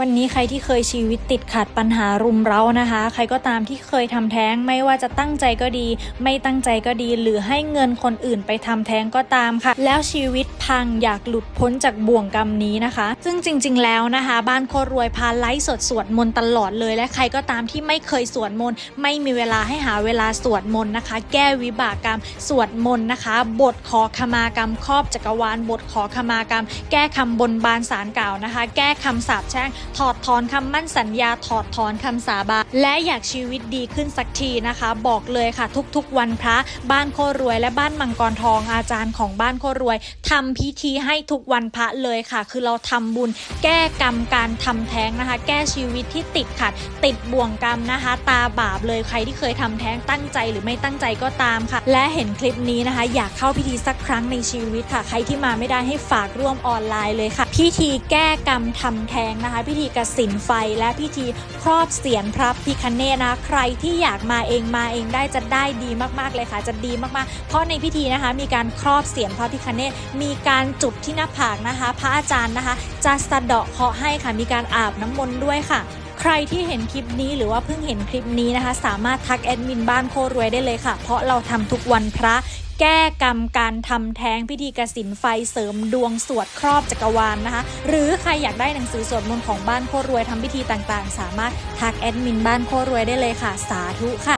วันนี้ใครที่เคยชีวิตติดขัดปัญหารุมเร้านะคะ ใครก็ตามที่เคยทำแท้งไม่ว่าจะตั้งใจก็ดี ไม่ตั้งใจก็ดี หรือให้เงินคนอื่นไปทำแท้งก็ตามค่ะ แล้วชีวิตพังอยากหลุดพ้นจากบ่วงกรรมนี้นะคะ ซึ่งจริง ๆ แล้วนะคะ บ้านโครวยพาไลฟ์สดสวดมนต์ตลอดเลย และใครก็ตามที่ไม่เคยสวดมนต์ไม่มีเวลาให้หาเวลาสวดมนต์นะคะ แก้วิบากกรรมสวดมนต์นะคะ บทขอขมากรรมครอบจักรวาล บทขอขมากรรม แก้คำบนบานสารกล่าวนะคะ แก้คำสาปแช่งถอดถอนคำมั่นสัญญา ถอดถอนคำสาบานและอยากชีวิตดีขึ้นสักทีนะคะ บอกเลยค่ะ ทุกๆ วันพระบ้านโครวย และบ้านมังกรทองอาจารย์ของบ้านโครวยทำพิธีให้ทุกวันพระเลยค่ะ คือเราทำบุญแก้กรรมการทำแท้งนะคะ แก้ชีวิตที่ติดขัด ติดบ่วงกรรมนะคะ ตาบาปเลยใครที่เคยทำแท้งตั้งใจหรือไม่ตั้งใจก็ตามค่ะ และเห็นคลิปนี้นะคะ อยากเข้าพิธีสักครั้งในชีวิตค่ะ ใครที่มาไม่ได้ให้ฝากร่วมออนไลน์เลยค่ะ พิธีแก้กรรมทำแท้งนะคะ พิธีกระสินไฟและพิธีครอบเสียนพระพิคเนตนะคะใครที่อยากมาเองมาเองได้จะได้ดีมากๆเลยค่ะ จะดีมากๆ เพราะในพิธีนะคะมีการครอบเสียนพระพิคเนตมีการจุดที่หน้าผากนะคะ พระอาจารย์นะคะ จะสะเดาะเคาะให้ค่ะมีการอาบน้ำมนต์ด้วยค่ะ ใครที่เห็นคลิปนี้หรือว่าเพิ่งเห็นคลิปนี้นะคะ สามารถทักแอดมินบ้านโครวยได้เลยค่ะ เพราะเราทำทุกวันพระแก้กรรมการทำแท้งพิธีกสินไฟเสริมดวงสวดครอบจักรวาลนะคะ หรือใครอยากได้หนังสือสวดมนต์ของบ้านโครวยทำพิธีต่างๆ สามารถทักแอดมินบ้านโครวยได้เลยค่ะ สาธุค่ะ